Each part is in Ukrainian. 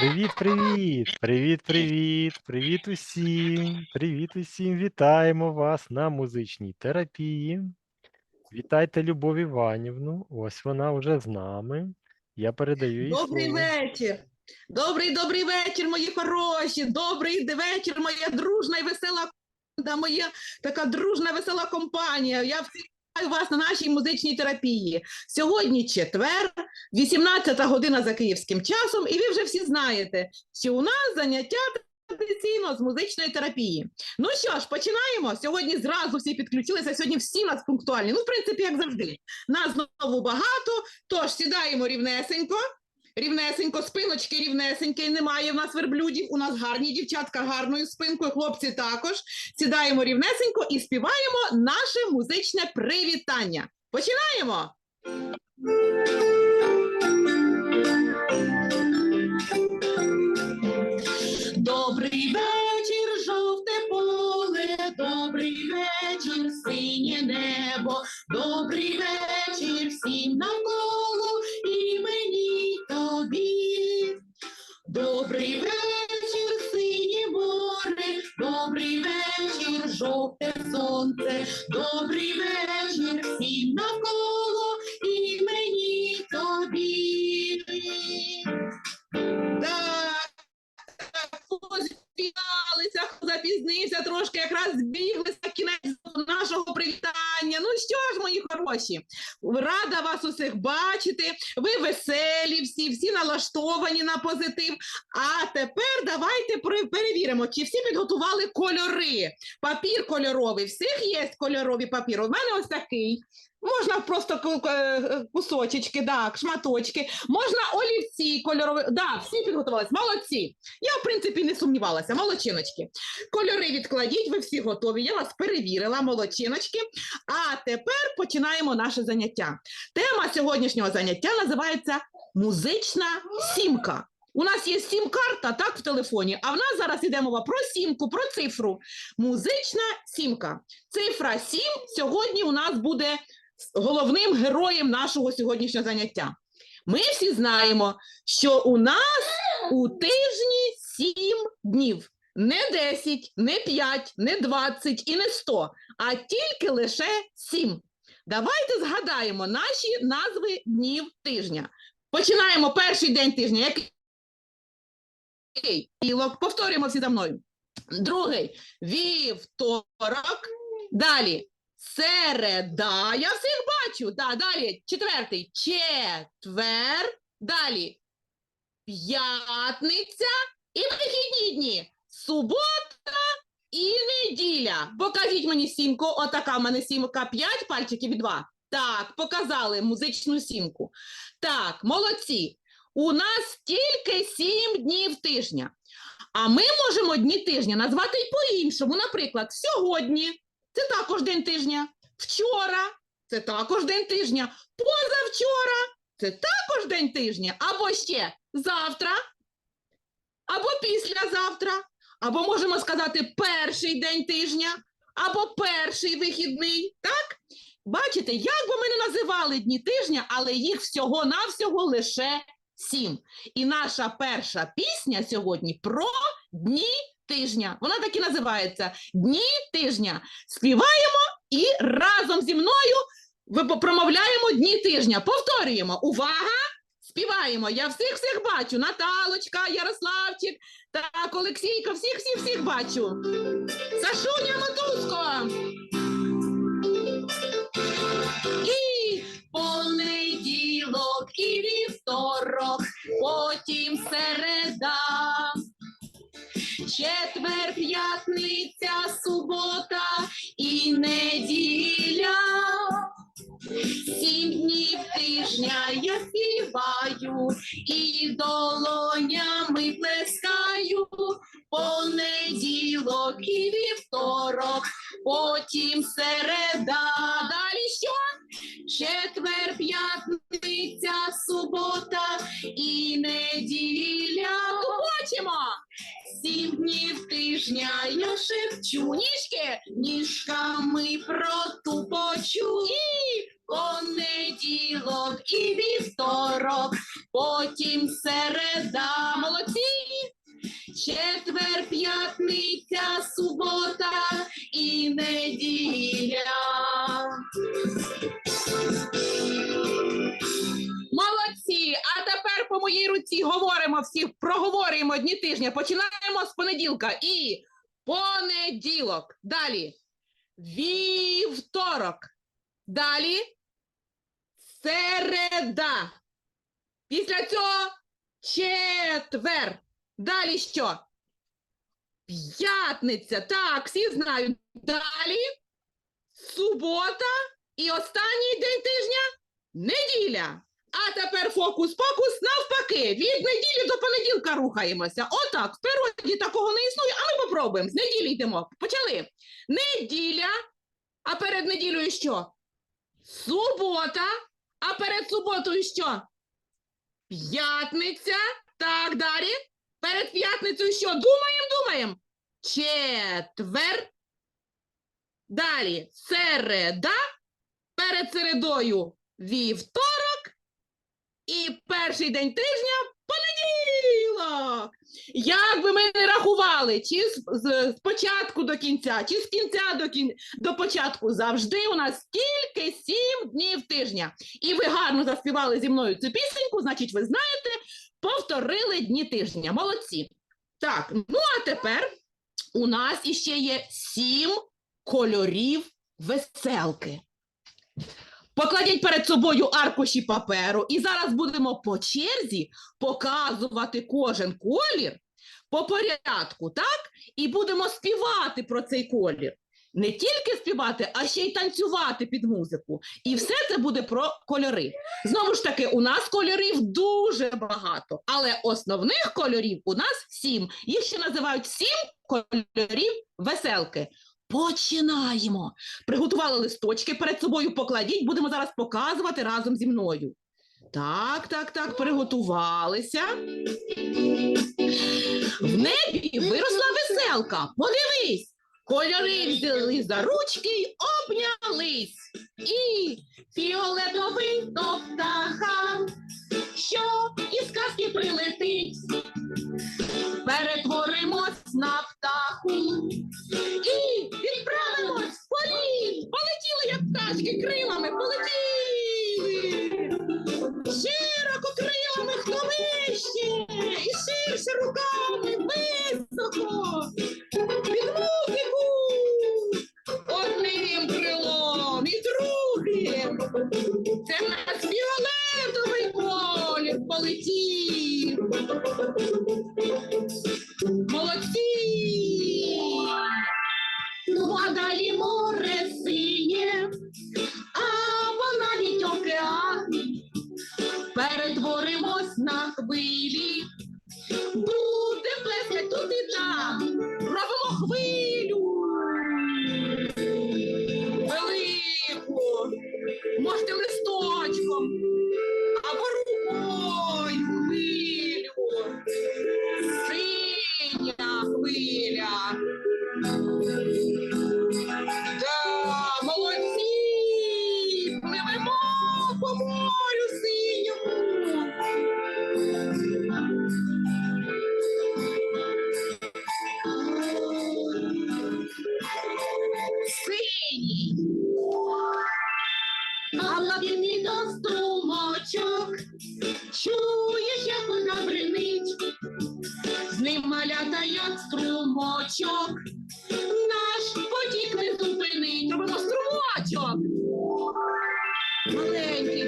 Привіт, привіт! Привіт, привіт! Привіт усім! Привіт усім! Вітаємо вас на музичній терапії. Вітайте Любов Іванівну. Ось вона вже з нами. Я передаю їй Добрий слово. вечір. Добрий добрий вечір, мої хороші. Добрий вечір, моя дружна і весела команда, моя така дружна весела компанія. Я всіх вас на нашій музичній терапії. Сьогодні четвер, 18 година за київським часом, і ви вже всі знаєте, що у нас заняття традиційно з музичної терапії. Ну що ж, починаємо. Сьогодні зразу всі підключилися. Сьогодні всі нас пунктуальні. Ну, в принципі, як завжди. Нас знову багато. Тож сідаємо рівнесенько. Рівнесенько, спиночки рівнесенькі, немає в нас верблюдів. У нас гарні дівчатка гарною спинкою, хлопці також. Сідаємо рівнесенько і співаємо наше музичне привітання. Починаємо! Добрий вечір, жовте поле, добрий вечір, синє небо, добрий вечір всім навколо Добрий вечір, синє море, добрий вечір, жовте сонце, добрий вечір всім навколо і мені тобі. Так, Позбігалися, хто запізнився трошки, якраз збіглися кінець нашого привітання. Ну що ж, мої хороші, рада вас усіх бачити. Ви веселі, всі, всі налаштовані на позитив. А тепер давайте перевіримо, чи всі підготували кольори. Папір кольоровий. Всіх є кольорові папір. У мене ось такий. Можна просто е, кусочечки, так, шматочки. Можна олівці кольорові. Да, всі підготувалися. Молодці. Я, в принципі, не сумнівалася. Молодчиночки. Кольори відкладіть, ви всі готові. Я вас перевірила, молодчиночки. А тепер починаємо наше заняття. Тема сьогоднішнього заняття називається Музична сімка. У нас є сім-карта, так, в телефоні, а в нас зараз іде мова про сімку, про цифру. Музична сімка. Цифра 7 сьогодні у нас буде головним героєм нашого сьогоднішнього заняття. Ми всі знаємо, що у нас у тижні 7 днів. Не 10, не 5, не 20 і не 100, а тільки лише 7. Давайте згадаємо наші назви днів тижня. Починаємо перший день тижня. Який? Повторюємо всі за мною. Другий вівторок. Далі середа. Я всіх бачу. Да, далі четвертий четвер. Далі п'ятниця і вихідні дні. Субота і неділя. Покажіть мені сімку. Отака в мене сімка. П'ять пальчиків і два. Так, показали музичну сімку. Так, молодці. У нас тільки сім днів тижня. А ми можемо дні тижня назвати й по-іншому. Наприклад, сьогодні це також день тижня. Вчора це також день тижня. Позавчора це також день тижня. Або ще завтра, або післязавтра, або можемо сказати перший день тижня, або перший вихідний. Так? Бачите, як би ми не називали дні тижня, але їх всього-навсього лише сім. І наша перша пісня сьогодні про дні тижня. Вона так і називається Дні тижня. Співаємо і разом зі мною промовляємо дні тижня. Повторюємо. Увага! Співаємо. Я всіх всіх бачу. Наталочка, Ярославчик, так, Олексійка, всіх, всіх, всіх бачу. Сашуня Матузко. І понеділок, і вівторок, потім середа. Четвер, п'ятниця, субота і неділя. Сім днів тижня я співаю і долонями плескаю. Понеділок і вівторок, потім середа. Далі що? Четвер, п'ятниця, субота і неділя. Побачимо. Сім днів тижня я шепчу ніжки, ніжками протупочу. І понеділок і вівторок, потім середа. Молодці! Четвер, п'ятниця, субота і неділя. Молодці! А тепер по моїй руці говоримо всі, проговорюємо дні тижня. Починаємо з понеділка. І понеділок. Далі. Вівторок. Далі. Середа. Після цього четвер. Далі що? П'ятниця. Так, всі знають. Далі. Субота. І останній день тижня неділя. А тепер фокус-покус навпаки. Від неділі до понеділка рухаємося. Отак, в природі такого не існує, а ми попробуємо. З неділі йдемо. Почали. Неділя. А перед неділею що? Субота. А перед суботою що? П'ятниця. Так, далі. Перед п'ятницею що? Думаємо, думаємо. Четвер. Далі середа. Перед середою вівторок. Перший день тижня понеділок. Як би ми не рахували, чи з, з, з початку до кінця, чи з кінця до кін... до початку, завжди у нас тільки сім днів тижня. І ви гарно заспівали зі мною цю пісеньку, значить, ви знаєте, повторили дні тижня. Молодці. Так, ну а тепер у нас іще є сім кольорів веселки. Покладіть перед собою аркуші паперу, і зараз будемо по черзі показувати кожен колір по порядку, так? І будемо співати про цей колір. Не тільки співати, а ще й танцювати під музику. І все це буде про кольори. Знову ж таки, у нас кольорів дуже багато, але основних кольорів у нас сім. Їх ще називають сім кольорів веселки. Починаємо. Приготували листочки перед собою, покладіть, будемо зараз показувати разом зі мною. Так, так, так, приготувалися. В небі виросла веселка. Подивись, кольори взяли за ручки обнялись. І фіолетовий до птаха, що із казки прилетить. Перетворимось на птаху і відправимось в полі. Полетіли, як пташки, крилами, полетіли. Можете листочком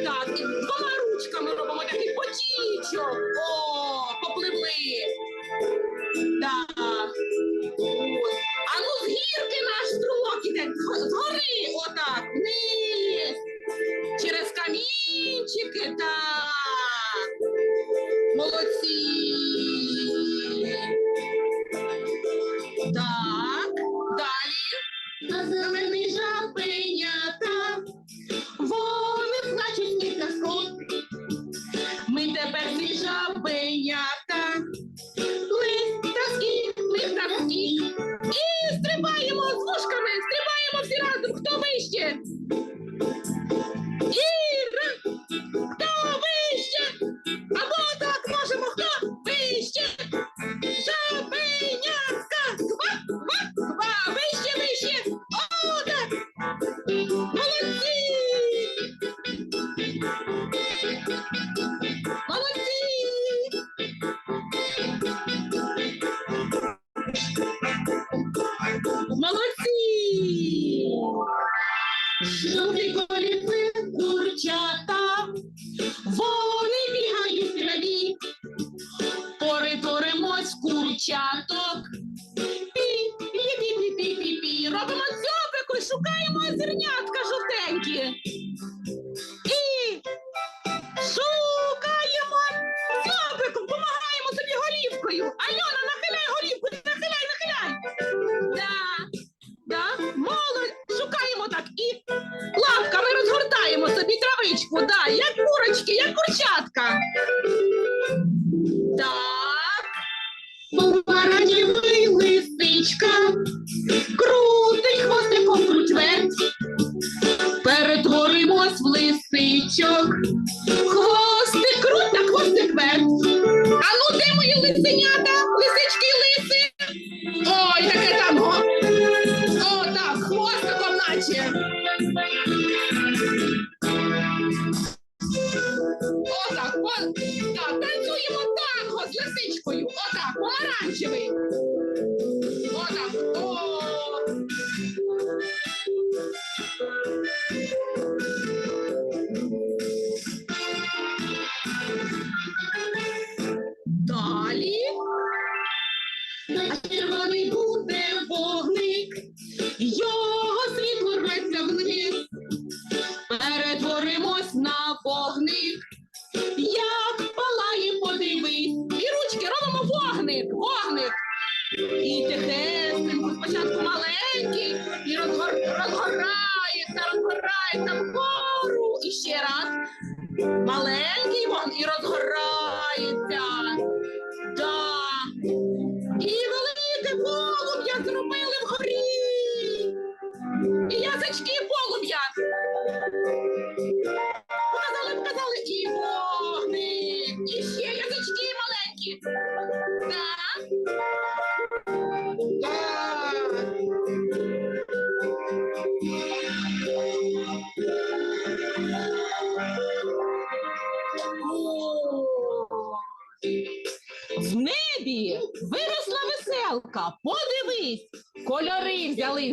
І двома ручками робимо такий потічок. О, попливли. Так. А ну з гірки наш струмок іде, згори, отак, вниз. Через камінчики, так. Молодці. З лисичкою. Отак, помаранчевий.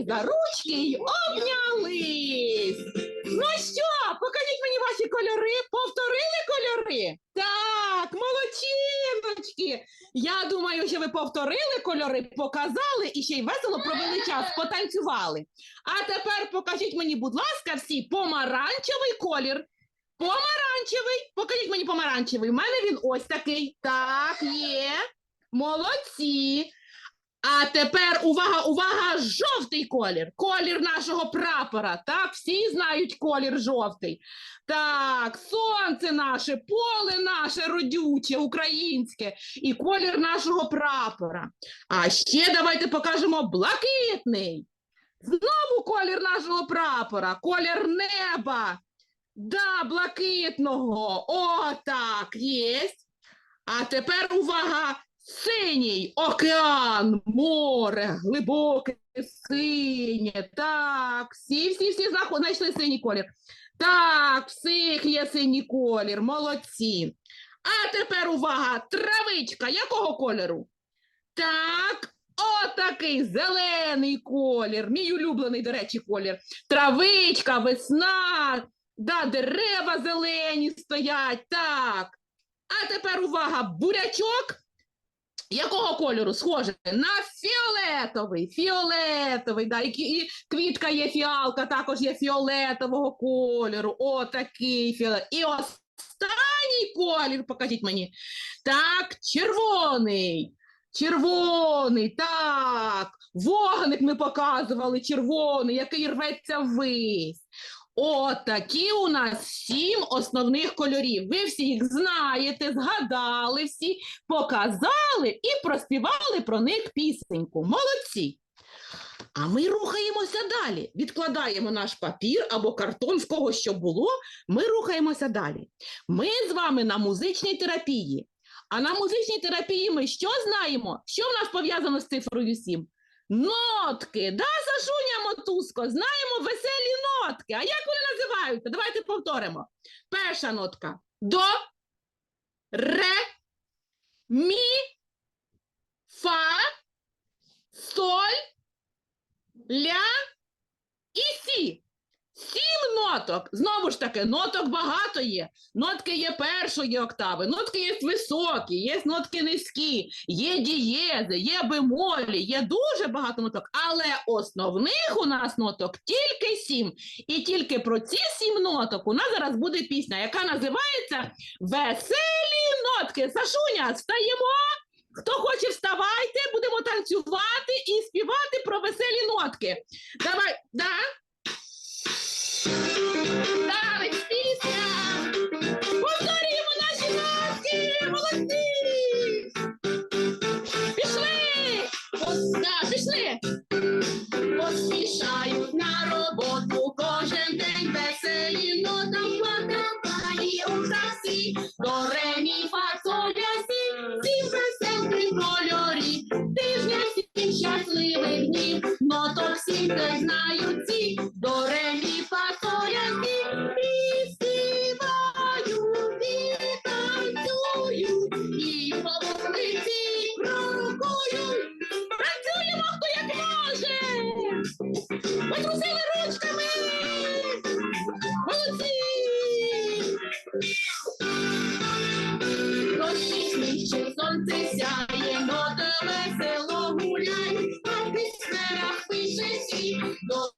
За ручки й обнялись. Ну що, покажіть мені ваші кольори. Повторили кольори? Так, молодчиночки. Я думаю, що ви повторили кольори, показали і ще й весело провели час, потанцювали. А тепер покажіть мені, будь ласка, всі помаранчевий колір. Помаранчевий. Покажіть мені помаранчевий. У мене він ось такий. Так, є. Молодці. А тепер увага, увага, жовтий колір. Колір нашого прапора. Так, всі знають колір жовтий. Так, сонце наше, поле наше родюче, українське, і колір нашого прапора. А ще давайте покажемо блакитний. Знову колір нашого прапора, колір неба. Да, блакитного. О, так, єсть. А тепер увага! Синій океан, море, глибоке, синє. Так, всі, всі, всі знайшли синій колір. Так, всіх є синій колір, молодці. А тепер увага! Травичка якого кольору? Так, отакий зелений колір. Мій улюблений, до речі, колір. Травичка, весна, да, дерева зелені стоять. Так. А тепер увага, бурячок. Якого кольору? Схоже на фіолетовий, фіолетовий, да, і, квітка є фіалка, також є фіолетового кольору. О, такий фіолет. І останній колір, покажіть мені. Так, червоний. Червоний, так. Вогник ми показували, червоний, який рветься ввись. Отакі у нас сім основних кольорів. Ви всі їх знаєте, згадали всі, показали і проспівали про них пісеньку. Молодці! А ми рухаємося далі. Відкладаємо наш папір або картон, в кого що було. Ми рухаємося далі. Ми з вами на музичній терапії. А на музичній терапії ми що знаємо? Що в нас пов'язано з цифрою 7? Нотки. Да, Сашуня Мотузко, знаємо веселі нотки. А як вони називаються? Давайте повторимо. Перша нотка до, ре, мі, фа, соль, ля ноток. Знову ж таки, ноток багато є. Нотки є першої октави, нотки є високі, є нотки низькі, є дієзи, є бемолі, є дуже багато ноток. Але основних у нас ноток тільки сім. І тільки про ці сім ноток у нас зараз буде пісня, яка називається Веселі нотки. Сашуня, встаємо. Хто хоче, вставайте, будемо танцювати і співати про веселі нотки. Давай, да? Танець, пісня! Повторімо наші нотки! Молодці! Пішли! Пішли! no,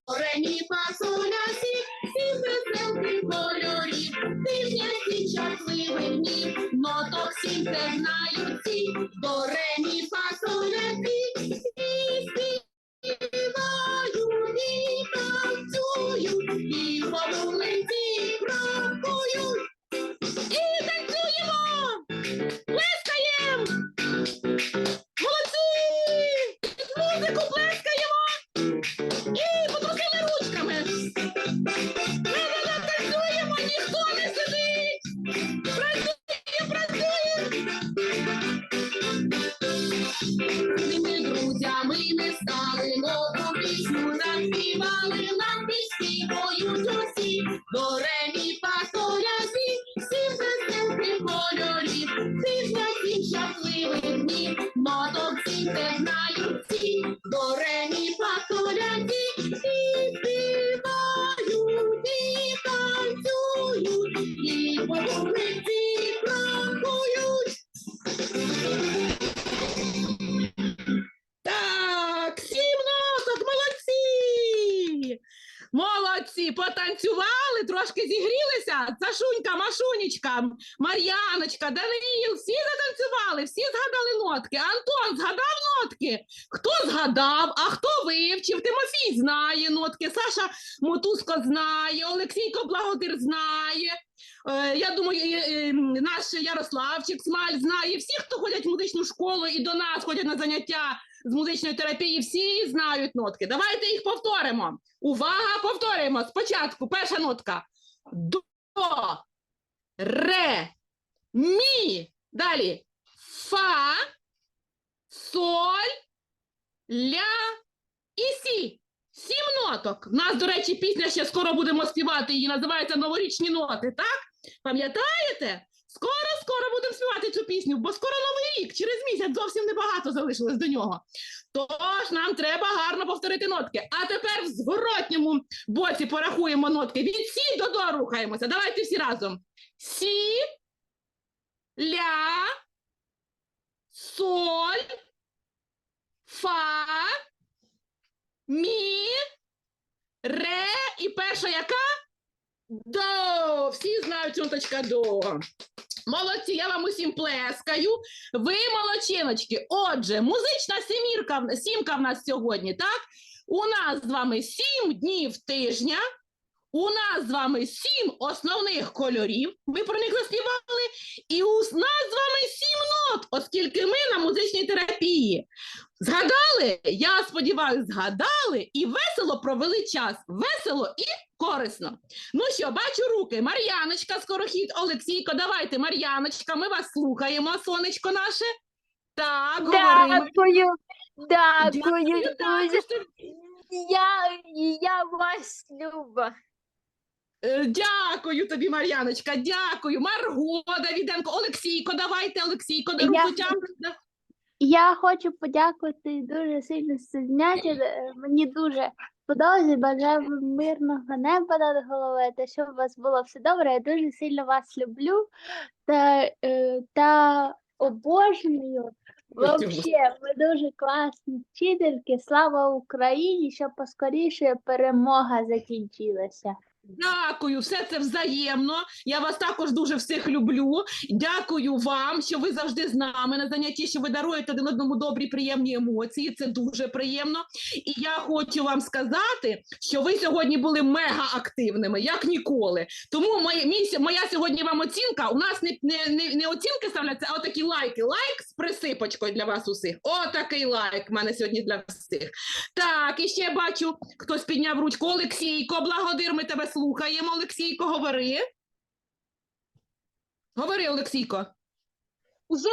заспівали, нам підспівують усі. До ремі фасоля Мар'яночка, Даниїл, всі затанцювали, всі згадали нотки. Антон згадав нотки. Хто згадав, а хто вивчив? Тимофій знає нотки, Саша Мотузко знає, Олексійко Благодир знає. Е, Я думаю, наш Ярославчик Смаль знає. Всі, хто ходять в музичну школу і до нас ходять на заняття з музичної терапії, всі знають нотки. Давайте їх повторимо. Увага, повторюємо. Спочатку перша нотка. До, ре, мі. Далі. Фа, соль, ля і сі. Сім ноток. У нас, до речі, пісня ще скоро будемо співати. Її називається Новорічні ноти, так? Пам'ятаєте? Скоро, скоро будемо співати цю пісню, бо скоро новий рік, через місяць зовсім небагато залишилось до нього. Тож нам треба гарно повторити нотки. А тепер в зворотньому боці порахуємо нотки. Від сі до до рухаємося. Давайте всі разом. Сі, ля, соль, фа, мі, ре і перша яка? До. Всі знають цю до. Молодці, я вам усім плескаю. Ви молодчиночки. Отже, музична сімірка, сімка в нас сьогодні, так? У нас з вами сім днів тижня. У нас з вами сім основних кольорів. Ми про них заспівали. І у нас з вами сім нот, оскільки ми на музичній терапії. Згадали? Я сподіваюся, згадали і весело провели час. Весело і корисно. Ну що, бачу руки. Мар'яночка, скорохід, Олексійко, давайте, Мар'яночка, ми вас слухаємо, сонечко наше. Так, говоримо. Дякую, дякую, Дякую, Я, я вас люблю. Е, Дякую тобі, Мар'яночка, дякую. Марго Давіденко, Олексійко, давайте, Олексійко, до Я- руку. Я хочу подякувати дуже сильно заняття. е, Мені дуже сподобалося. Бажаю вам мирного неба над головою, та щоб у вас було все добре. Я дуже сильно вас люблю та, е, та обожнюю. Вообще, ви дуже класні вчительки. Слава Україні, щоб поскоріше перемога закінчилася. Дякую, все це взаємно. Я вас також дуже всіх люблю. Дякую вам, що ви завжди з нами на занятті, що ви даруєте один одному добрі, приємні емоції. Це дуже приємно. І я хочу вам сказати, що ви сьогодні були мега активними, як ніколи. Тому моя, моя сьогодні вам оцінка. У нас не, не, не, не оцінки ставляться, а отакі лайки. Лайк з присипочкою для вас усіх. Отакий лайк в мене сьогодні для всіх. Так, і ще бачу, хтось підняв ручку. Олексійко, благодир, ми тебе слухаємо. Олексійко, говори. Говори, Олексійко. Уже,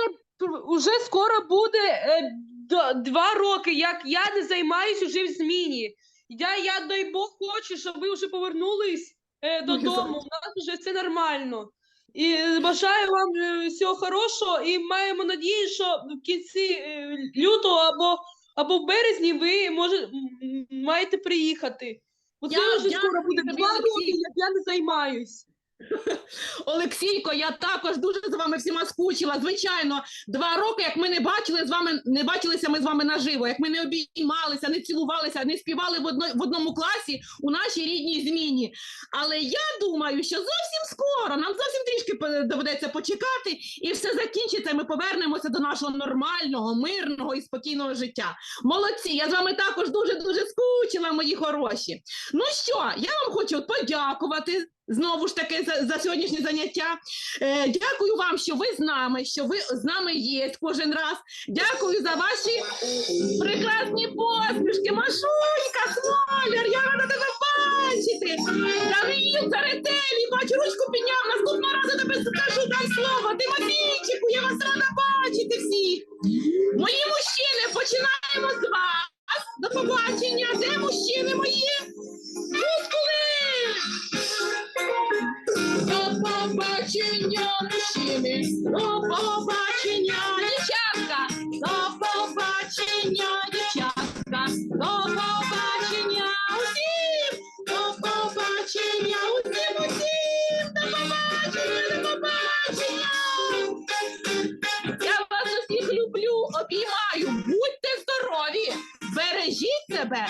уже скоро буде е, д- два роки, як я не займаюся вже в зміні. Я, я дай Бог хочу, щоб ви вже повернулись е, додому. У нас вже все нормально. І е, бажаю вам е, всього хорошого і маємо надію, що в кінці е, лютого або, або в березні ви може, м- м- маєте приїхати. Бо це Я вже скоро буде два роки, як я не займаюсь. Олексійко, я також дуже за вами всіма скучила. Звичайно, два роки, як ми не бачили з вами, не бачилися ми з вами наживо, як ми не обіймалися, не цілувалися, не співали в, одно, в одному класі у нашій рідній зміні. Але я думаю, що зовсім скоро, нам зовсім трішки доведеться почекати, і все закінчиться. Ми повернемося до нашого нормального, мирного і спокійного життя. Молодці, я з вами також дуже дуже скучила, мої хороші. Ну що, я вам хочу подякувати знову ж таки за, за сьогоднішнє заняття. Е, дякую вам, що ви з нами, що ви з нами є кожен раз. Дякую за ваші прекрасні посмішки. Машунька, Смоляр, я рада тебе бачити. Давид, Заретелі, бачу, ручку підняв. Наступного разу тебе скажу, дай слово. Тимофійчику, я вас рада бачити всіх. Мої мужчини, починаємо з вас. До побачення. Де мужчини мої? Мускули! Побачення, мужчини! До побачення, дівчатка! До побачення, дівчатка! До побачення усім! До побачення усім, усім! До побачення, до побачення! Я вас усіх люблю, обіймаю, будьте здорові, бережіть себе